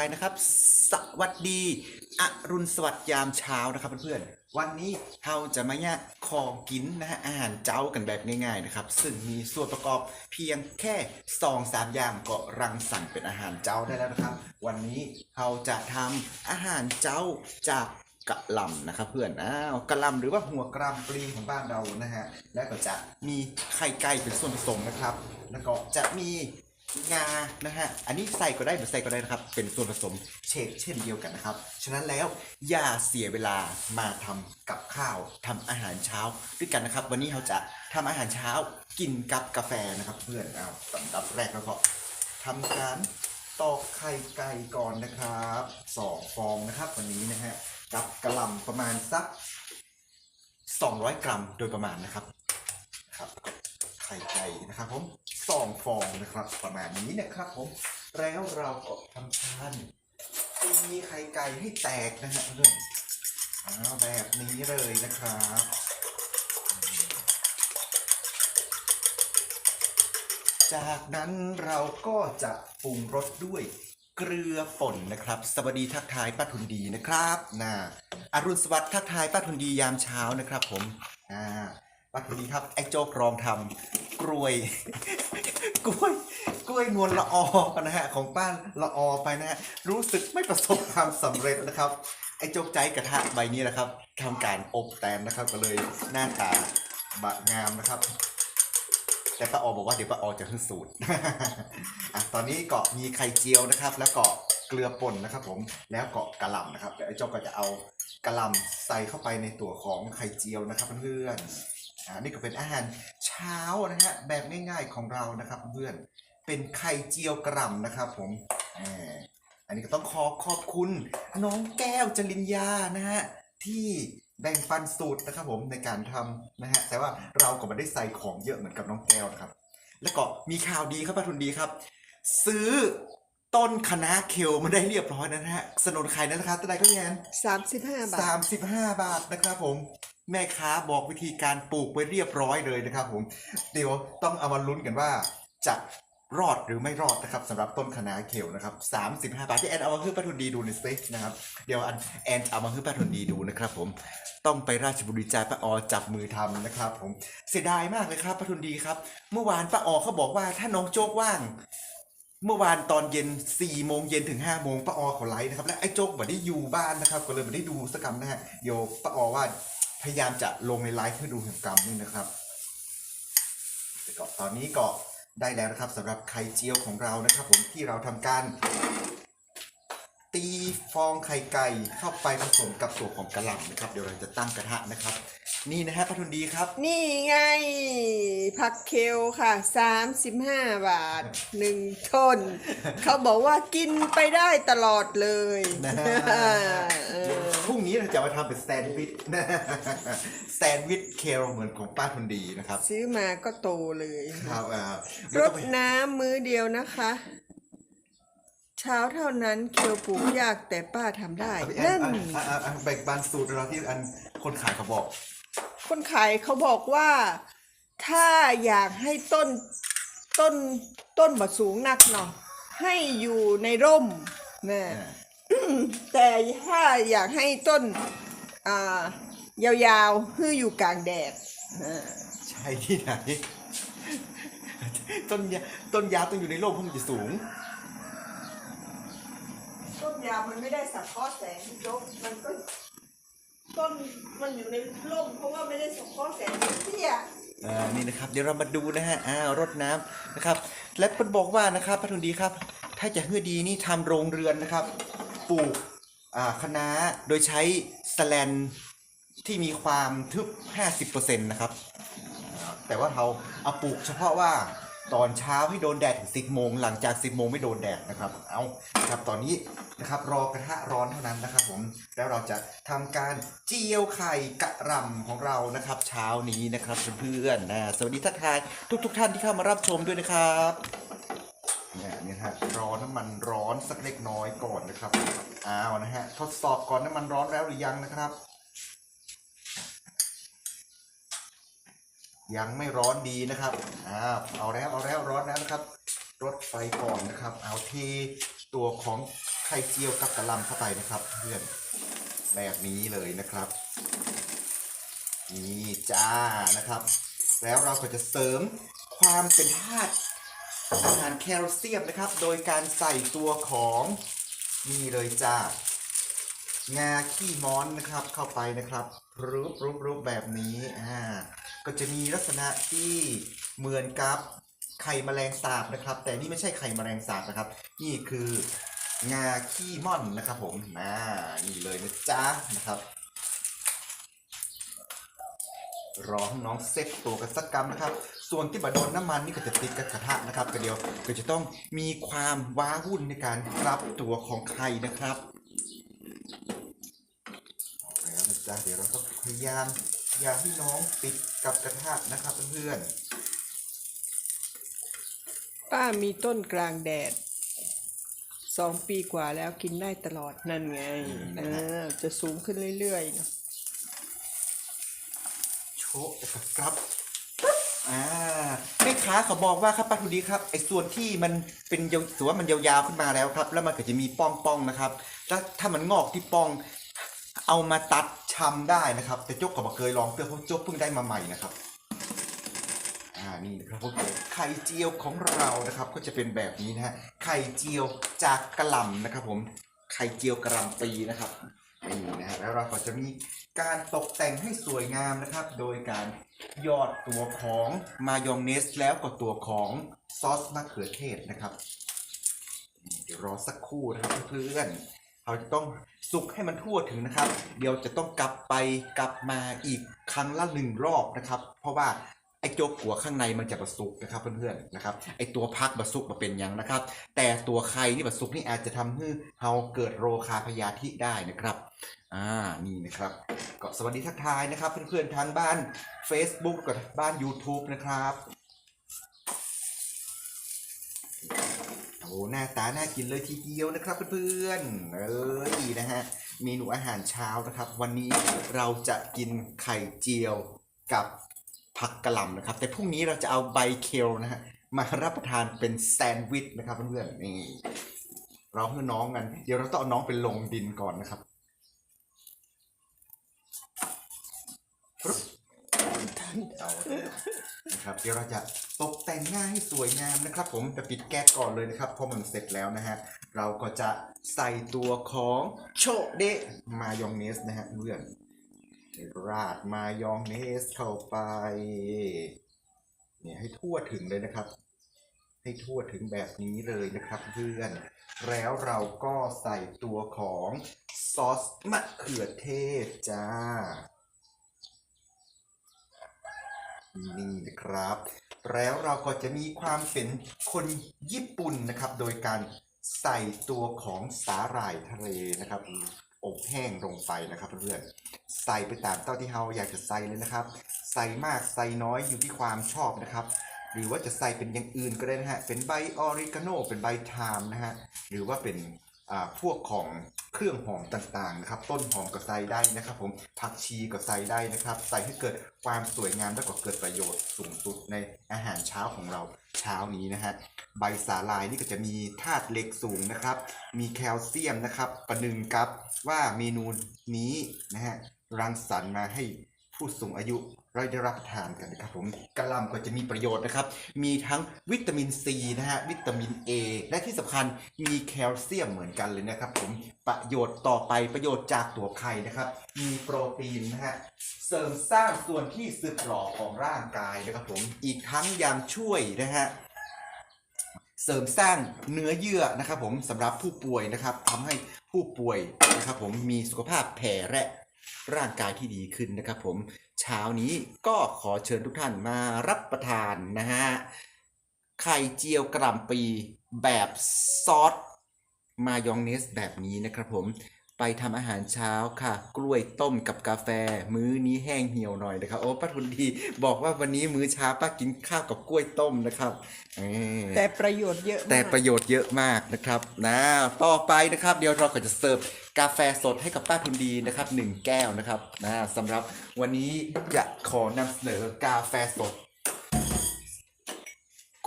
ายนะครับ สวัสดี อรุณสวัสดิ์ยามเช้านะครับเพื่อนๆ วันนี้เราจะมาแยกของกินนะฮะอาหารเจ้ากันแบบง่ายๆนะครับ ซึ่งมีส่วนประกอบเพียงแค่สองสามอย่างก็รังสรรค์เป็นอาหารเจ้าได้แล้วนะครับ วันนี้เราจะทำอาหารเจ้าจากกะหล่ำนะครับเพื่อน อ้าวกะหล่ำหรือว่าหัวกรำปลีของบ้านเรานะฮะ และก็จะมีไข่ไก่เป็นส่วนผสมนะครับ แล้วก็จะมี งา นะฮะ อันนี้ใส่ก็ได้หรือใส่ก็ได้นะครับ เป็นส่วนผสมเชฟเช่นเดียวกันนะครับ ฉะนั้นแล้วอย่าเสียเวลามาทำกับข้าวทำอาหารเช้าด้วยกันนะครับ วันนี้เราจะทำอาหารเช้ากินกับกาแฟนะครับ เพื่อนเอาสำดับแรกแล้วก็ทำการตอกไข่ไก่ก่อนนะครับสองฟองนะครับ วันนี้นะฮะ กับกระหล่ำประมาณสัก 200 กรัมโดยประมาณนะครับ ครับ ไข่ไก่นะครับผม สองฟองนะครับ ประมาณนี้นะครับผมแล้วเราก็ทำการตีไข่ไก่ให้แตกนะฮะเพื่อนเอาแบบนี้เลยนะครับจากนั้นเราก็จะปรุงรสด้วยเกลือป่นนะครับ สวัสดีทักทายป้าทุนดีนะครับนะอรุณสวัสดิ์ทักทายป้าทุนดียามเช้านะครับ ผมอ่าป้าทุนดีครับไอ้โจ๊กลองทำกล้วย ล้วยกล้วยนวลละออนะฮะของป้าละออไปนะฮะรู้สึกไม่ประสบความสำเร็จนะครับไอ้โจ๊กใจกระทะใบนี้นะครับทำการอบแตนนะครับ ก็เลยหน้าตาบะงามนะครับ แต่ป้าออบอกว่าเดี๋ยวป้าออจะขึ้นสูตรอะตอนนี้ก็มีไข่เจียวนะครับ แล้วก็เกลือป่นนะครับ ผมแล้วก็กระหล่ำนะครับเดี๋ยวไอ้โจ๊กก็จะเอากระหล่ำใส่เข้าไปในตัวของไข่เจียวนะครับเพื่อนอ่านี่ก็เป็นอาหาร ช้านะฮะแบบง่ายๆของเรานะครับเพื่อนเป็นไข่เจียวกระหล่ำนะครับผมอ่าอันนี้ก็ต้องขอขอบคุณน้องแก้วจริญญานะฮะที่แบ่งปันสูตรนะครับผมในการทำนะฮะแต่ว่าเราก็ไม่ได้ใส่ของเยอะเหมือนกับน้องแก้วนะครับ แล้วก็มีข่าวดีครับป้าทุนดีครับ ซื้อต้นคะน้าเคลมาได้เรียบร้อยแล้วนะฮะสนนไข่นั้นนะครับตัวใดก็แยนสามสิบห้าบาทสามสิบห้าบาทนะครับผม แม่ค้าบอกวิธีการปลูกไว้เรียบร้อยเลยนะครับผมเดี๋ยวต้องเอามาลุ้นกันว่าจะรอดหรือไม่รอดนะครับสำหรับต้นคะน้าเขียวนะครับสามสิบห้าบาทที่แอนเอามาให้ป้าทุนดีดูในสเปซนะครับเดี๋ยวอันแอนเอามาให้ป้าทุนดีดูนะครับผมต้องไปราชบุรีจ่ายป้าออจับมือทำนะครับผมเสียดายมากเลยครับป้าทุนดีครับ เมื่อวานป้าออเขาบอกว่าถ้าน้องโจ๊กว่าง เมื่อวานตอนเย็น4ี่โมงเย็นถึง5้าโมงป้าออเขาไลฟ์นะครับและไอ้โจ๊กไม่ได้อยู่บ้านนะครับก็เลยไม่ได้ดูสักรรมนะฮะเดี๋ยวป้าออว่า พยายามจะลงในไลฟ์เพื่อดูแห่งกรรมนี่นะครับแต่ก็ตอนนี้ก็ได้แล้วนะครับสำหรับไข่เจียวของเรานะครับ ผมที่เราทำการ ตีฟองไข่ไก่เข้าไปผสมกับตัวของกระหล่ำนะครับ เดี๋ยวเราจะตั้งกระทะนะครับ นี่นะฮะป้าทุนดีครับ นี่ไง ผักเคลค่ะสามสิบห้าบาทหนึ่งต้น เขาบอกว่ากินไปได้ตลอดเลยนะฮะเออพรุ่งนี้เราจะมาทำเป็นแซนด์วิชนะแซนด์วิชเคลเหมือนของป้าทุนดีนะครับ ซื้อมาก็โตเลย ครับอ่ารดน้ำมื้อเดียวนะคะ เช้าเท่านั้นเคลปลูกยากแต่ป้าทำได้พี่แอนนั่นอะอะอะแบ่งปันสูตรเราที่อันคนขายเขาบอก คนขายเขาบอกว่า ถ้าอยากให้ต้นต้นต้นบะสูงนักเนาะให้อยู่ในร่มนะแต่ถ้าอยากให้ต้นอ่ายาวๆให้อยู่กลางแดดอ่าใช่ที่ไหน ต้นยาต้นยาวต้องอยู่ในโลกเพราะมันจะสูง ต้นยาวมันไม่ได้สังเคราะห์แสงจบมันก็ต้นมันอยู่ในร่มเพราะว่าไม่ได้สังเคราะห์แสงเตี้ย อ่านี่นะครับเดี๋ยวเรามาดูนะฮะอ่ารดน้ำนะครับ และเพิ่นบอกว่านะครับพระทุนดีครับ ถ้าจะให้ดีนี่ทำโรงเรือนนะครับ ปลูกอ่าคะโดยใช้สแลนที่มีความทึบ 50%นะครับ แต่ว่าเราเอาปลูกเฉพาะว่า ตอนเช้าให้โดนแดดถึง10โมงหลังจาก10โมงไม่โดนแดดนะครับ เอาครับตอนนี้นะครับรอกระทะร้อนเท่านั้นนะครับผมแล้วเราจะทำการเจียวไข่กระรำของเรานะครับ เช้านี้นะครับเพื่อนๆนะสวัสดีทักทายทุก ๆทท่านที่เข้ามารับชมด้วยนะครับเนี่ยนี่ฮะรอน้ำมันร้อนสักเล็กน้อยก่อนนะครับอ้าวนะฮะทดสอบก่อนน้ำมันร้อนแล้วหรือยังนะครับ ยังไม่ร้อนดีนะครับอ้าวเอาแล้วเอาแล้วร้อนแล้วนะครับรดไฟก่อนนะครับ เอาเทตัวของไข่เจียวกับกะลำเข้าไปนะครับ เพื่อนแบบนี้เลยนะครับนี่จ้านะครับ แล้วเราก็จะเสริมความเป็นธาตุอาหารแคลเซียมนะครับ โดยการใส่ตัวของนี่เลยจ้างาขี้ม้อนนะครับเข้าไปนะครับรูปรูปรูปแบบนี้อ่า ก็จะมีลักษณะที่เหมือนกับไข่แมลงสาบนะครับ แต่นี่ไม่ใช่ไข่แมลงสาบนะครับ นี่คืองาขี้ม่อนนะครับ ผมอ่านี่เลยนะจ๊ะนะครับรอให้น้องเซ็ตตัวกันสักกรรมนะครับ ส่วนที่บดโดนน้ำมันนี่ก็จะติดกับกระทะนะครับก็เดียวก็จะต้องมีความว้าวุ่นในการรับตัวของไข่นะครับแล้วนะจ๊ะเดี๋ยวเราก็พยายาม อย่าให้น้องติดกับกระทะนะครับเพื่อนป้ามีต้นกลางแดดสองปีกว่าแล้วกินได้ตลอดนั่นไงเออจะสูงขึ้นเรื่อยๆเนอะๆโชะนะครับครับอ่าแม่ค้าเขาบอกว่าครับป้าทุดีครับไอ้ส่วนที่มันเป็นยาวส่วนว่ามันยาวๆขึ้นมาแล้วครับ แล้วมันก็จะมีป้องๆนะครับ แล้วถ้ามันงอกที่ป้อง เอามาตัดชำได้นะครับ แต่จ๊กก็บเคยลองเพื่อเพราะจกเพิ่งได้มาใหม่นะครับอ่านี่นะครับไข่เจียวของเรานะครับ ก็จะเป็นแบบนี้นะฮะไข่เจียวจากกระหล่ำนะครับ ผมไข่เจียวกระหล่ำปีนะครับนี่นะฮะแล้วเราก็จะมีการตกแต่งให้สวยงามนะครับ โดยการยอดตัวของมายองเนสแล้วก็ตัวของซอสมะเขือเทศนะครับเดี๋ยวรอสักครู่นะครับเพื่อน เราจะต้องสุกให้มันทั่วถึงนะครับ เดี๋ยวจะต้องกลับไปกลับมาอีกครั้งละหนึ่งรอบนะครับ เพราะว่าไอ้โจกหัวข้างในมันจะบะสุกนะครับเพื่อนๆนะครับไอ้ตัวพักบะสุกมาเป็นยังนะครับ แต่ตัวไข่นี่บะสุกนี่อาจจะทำให้เฮาเกิดโรคาพยาธิได้นะครับอ่านี่นะครับก็สวัสดีทักทายนะครับ เพื่อนๆทางบ้าน Facebook กับบ้าน YouTube นะครับ โอ้หน้าตาน่ากินเลยทีเดียวนะครับเพื่อนๆเอ้ยนะฮะเมนูอาหารเช้านะครับ วันนี้เราจะกินไข่เจียวกับผักกะหล่ำนะครับ แต่พรุ่งนี้เราจะเอาใบเคลนะฮะมารับประทานเป็นแซนด์วิชนะครับเพื่อนๆนี่เราให้น้องกัน เดี๋ยวเราต้องเอาน้องไปลงดินก่อนนะครับ เอานะครับเดี๋ยวเราจะตกแต่งหน้าให้สวยงามนะครับ ผมจะปิดแก๊สก่อนเลยนะครับเพราะมันเสร็จแล้วนะฮะเราก็จะใส่ตัวของโชเดะมายองเนสนะฮะเพื่อนราดมายองเนสเข้าไปเนี่ยให้ทั่วถึงเลยนะครับ ให้ทั่วถึงแบบนี้เลยนะครับเพื่อน แล้วเราก็ใส่ตัวของซอสมะเขือเทศจ้า นี่นะครับ แล้วเราก็จะมีความเป็นคนญี่ปุ่นนะครับ โดยการใส่ตัวของสาหร่ายทะเลนะครับอบแห้งลงไปนะครับเพื่อนๆใส่ไปตามเต้าที่เราอยากจะใส่เลยนะครับ ใส่มากใส่น้อยอยู่ที่ความชอบนะครับ หรือว่าจะใส่เป็นอย่างอื่นก็ได้นะฮะเป็นใบออริกาโนเป็นใบไทม์นะฮะหรือว่าเป็น พวกของเครื่องหอมต่างๆนะครับ ต้นหอมก็ใส่ได้นะครับ ผมผักชีก็ใส่ได้นะครับ ใส่ให้เกิดความสวยงามและก็เกิดประโยชน์สูงสุดในอาหารเช้าของเราเช้านี้นะฮะใบสาลายนี่ก็จะมีธาตุเหล็กสูงนะครับ มีแคลเซียมนะครับ ประหนึ่งกับว่าเมนูนี้นะฮะรังสรรค์มาให้ผู้สูงอายุ เราได้รับทานกันนะครับผมกะหล่ำก็จะมีประโยชน์นะครับ มีทั้งวิตามินซีนะฮะวิตามิน A และที่สำคัญมีแคลเซียมเหมือนกันเลยนะครับผมประโยชน์ต่อไปประโยชน์จากตัวไข่นะครับ มีโปรตีนนะฮะเสริมสร้างส่วนที่สึกหรอของร่างกายนะครับผมอีกทั้งยังช่วยนะฮะเสริมสร้างเนื้อเยื่อนะครับผมสำหรับผู้ป่วยนะครับทำให้ผู้ป่วยนะครับผมมีสุขภาพแผ่และ ร่างกายที่ดีขึ้นนะครับผมเช้านี้ก็ขอเชิญทุกท่านมารับประทานนะฮะไข่เจียวกระหล่ำปีแบบซอสมายองเนสแบบนี้นะครับผมไปทำอาหารเช้าค่ะ กล้วยต้มกับกาแฟ มื้อนี้แห้งเหี่ยวหน่อยนะครับโอ้ป้าทุนดีบอกว่าวันนี้มื้อเช้าป้ากินข้าวกับกล้วยต้มนะครับเออแต่ประโยชน์เยอะมากแต่ประโยชน์เยอะมากนะครับนะต่อไปนะครับ เดี๋ยวเราก็จะเสิร์ฟ กาแฟสดให้กับป้าทุนดีนะครับหนึ่งแก้วนะครับนะสำหรับวันนี้จะขอนำเสนอกาแฟสด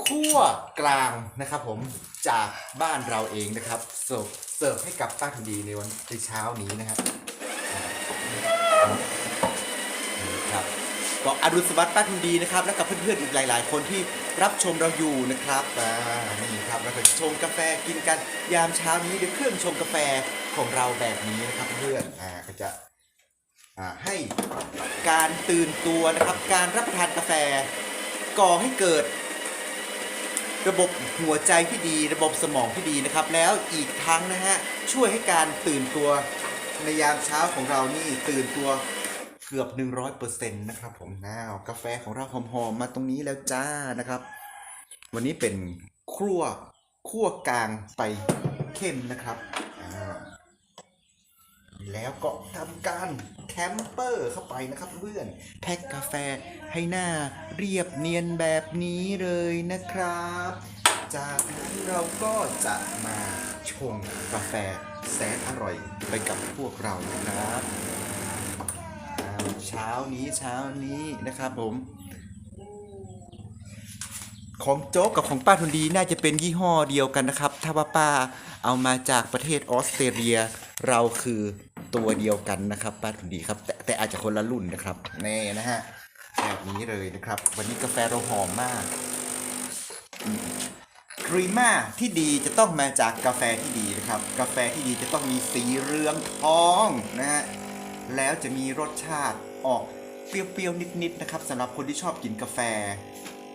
คั่วกลางนะครับผมจากบ้านเราเองนะครับเสิร์ฟเสิร์ฟให้กับป้าทุนดีในวันในเช้านี้นะครับนี่ครับ กอรุณสวัสดิ์ป้าทุนดีนะครับ และกับเพื่อนๆอีกหลาย ๆ คนที่รับชมเราอยู่นะครับอ่านี่ครับเราก็ชงกาแฟกินกันยามเช้านี้ด้วยเครื่องชงกาแฟของเราแบบนี้นะครับเพื่อนอ่าก็จะอ่าให้การตื่นตัวนะครับ การรับประทานกาแฟก่อให้เกิด ระบบหัวใจที่ดี ระบบสมองที่ดีนะครับ แล้วอีกทั้งนะฮะช่วยให้การตื่นตัวในยามเช้าของเรานี่ตื่นตัว กือบ 100%นะครับผมน้าวกาแฟของเราหอมๆมาตรงนี้แล้วจ้านะครับ วันนี้เป็นคั่วคั่วกลางไปเข้มนะครับ แล้วก็ทำการแคมเปอร์เข้าไปนะครับเพื่อนแพ็คกาแฟให้หน้าเรียบเนียนแบบนี้เลยนะครับ จากนั้นเราก็จะมาชงกาแฟแสนอร่อยไปกับพวกเรานะครับ เช้านี้เช้านี้นะครับผม ของโจ๊กกับของป้าทุนดีน่าจะเป็นยี่ห้อเดียวกันนะครับ ถ้าว่าป้าเอามาจากประเทศออสเตรเลีย เราคือตัวเดียวกันนะครับ ป้าทุนดีครับ แต่แต่อาจจะคนละรุ่นนะครับแน่นะฮะแบบนี้เลยนะครับ วันนี้กาแฟเราหอมมากครีม่าที่ดีจะต้องมาจากกาแฟที่ดีนะครับ กาแฟที่ดีจะต้องมีสีเรืองทองนะฮะ แล้วจะมีรสชาติออกเปรี้ยวๆนิดๆนะครับสำหรับคนที่ชอบกินกาแฟ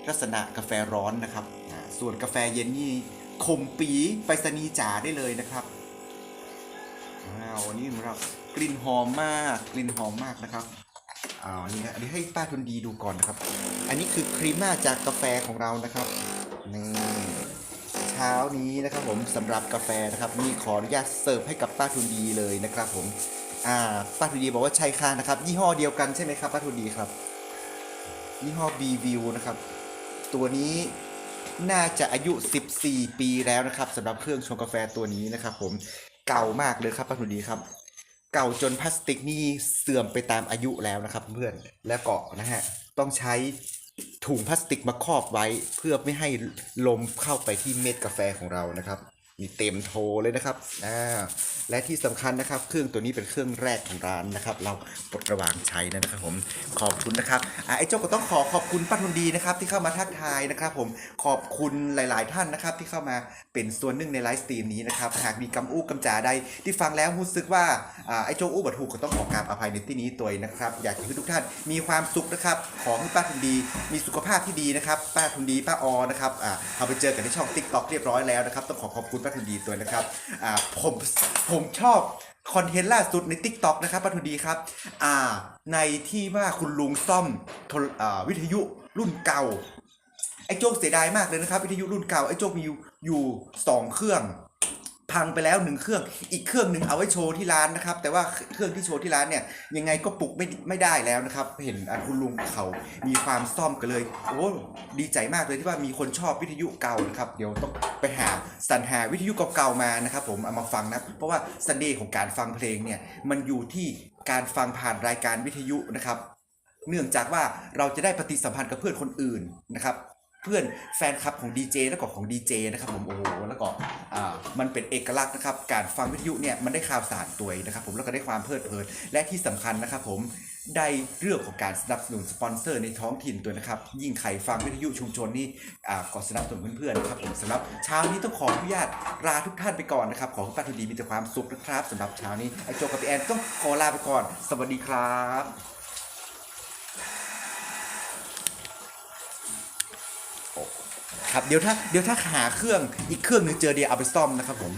ลักษณะกาแฟร้อนนะครับ ส่วนกาแฟเย็นนี่คมปีไปสนีจ๋าได้เลยนะครับว้าววันนี้ของเรากลิ่นหอมมากกลิ่นหอมมากนะครับอ้าวนี่ฮะอันนี้ให้ป้าทุนดีดูก่อนนะครับ อันนี้คือครีมม่าจากกาแฟของเรานะครับนี่เช้านี้นะครับผมสำหรับกาแฟนะครับนี่ขออนุญาตเสิร์ฟให้กับป้าทุนดีเลยนะครับผม อ่าป้าทุดีบอกว่าใช่ค่ะนะครับ ยี่ห้อเดียวกันใช่ไหมครับป้าทุดีครับ ยี่ห้อ B View นะครับ ตัวนี้น่าจะอายุ 14 ปีแล้วนะครับสำหรับเครื่องชงกาแฟตัวนี้นะครับ ผมเก่ามากเลยครับป้าทุดีครับ เก่าจนพลาสติกนี่เสื่อมไปตามอายุแล้วนะครับ เพื่อนและเกาะนะฮะต้องใช้ถุงพลาสติกมาครอบไว้เพื่อไม่ให้ลมเข้าไปที่เม็ดกาแฟของเรานะครับ นี่เต็มโทเลยนะครับอ่าและที่สำคัญนะครับ เครื่องตัวนี้เป็นเครื่องแรกของร้านนะครับ เราปลดระวางใช้นะครับผมขอบคุณนะครับอ่าไอ้โจ้ก็ต้องขอขอบคุณป้าทุนดีนะครับ ที่เข้ามาทักทายนะครับ ผมขอบคุณหลาย ๆ ท่านนะครับ ที่เข้ามาเป็นส่วนหนึ่งในไลฟ์สตรีมนี้นะครับหากมีกำอู้กำจ๋าใดที่ฟังแล้วรู้สึกว่าอ่าไอ้โจ้อู้บัถูกก็ต้องขอกราบอภัยในที่นี้ตัวนะครับ อยากให้ทุกท่านมีความสุขนะครับ ขอให้ป้าทุนดี มีสุขภาพที่ดีนะครับ ป้าทุนดีป้าออนะครับอ่าเอาไปเจอกันที่ช่องติ๊กต็อกเรียบร้อยแล้วนะครับต้องขอขอบคุณป้าทุนดีตัวนะครับอ่าผมผมชอบคอนเทนต์ล่าสุดใน t ิ k t o อกนะครับป้าทุนดีครับอ่าในที่ว่าคุณลุงซ่อมโทรอ่าวิทยุรุ่นเก่าไอ้โจ๊กเสียดายมากเลยนะครับวิทยุรุ่นเก่าไอ้โจ๊กมีอยู่อยู่สองเครื่อง พังไปแล้วหนึ่งเครื่อง อีกเครื่องหนึ่งเอาไว้โชว์ที่ร้านนะครับ แต่ว่าเครื่องที่โชว์ที่ร้านเนี่ยยังไงก็ปลุกไม่ไม่ได้แล้วนะครับ เห็นคุณลุงเขามีความซ่อมกันเลย โอ้ดีใจมากเลยที่ว่ามีคนชอบวิทยุเก่านะครับ เดี๋ยวต้องไปหาสรรหาวิทยุเก่าๆมานะครับ ผมเอามาฟังนะ เพราะว่าสเสน่ห์ของการฟังเพลงเนี่ยมันอยู่ที่การฟังผ่านรายการวิทยุนะครับ เนื่องจากว่าเราจะได้ปฏิสัมพันธ์กับเพื่อนคนอื่นนะครับ พื่อนแฟนคลับของดีเจแล้วก็ของดีเจนะครับผมโอ้โหแล้วก็มันเป็นเอกลักษณ์นะครับการฟังวิทยุเนี่ยมันได้ข่าวสารตัวนะครับผมแล้วก็ได้ความเพลิดเพลินและที่สำคัญนะครับผมได้เรื่องของการสนับสนุนสปอนเซอร์ในท้องถิ่นตัวนะครับ ยิ่งใครฟังวิทยุชุมชนนี่ก็สนับสนุนเพื่อนๆนะครับผมสำหรับเช้านี้ต้องขออนุญาตลาทุกท่านไปก่อนนะครับ ขอให้ป้าทุดีมีแต่ความสุขนะครับสำหรับเช้านี้ไอโจกับพี่แอนต้องขอลาไปก่อน สวัสดีครับ ครับเดี๋ยวถ้าเดี๋ยวถ้าหาเครื่องอีกเครื่องหนึงเจอเดียวเอาไปซ่อมนะครับผม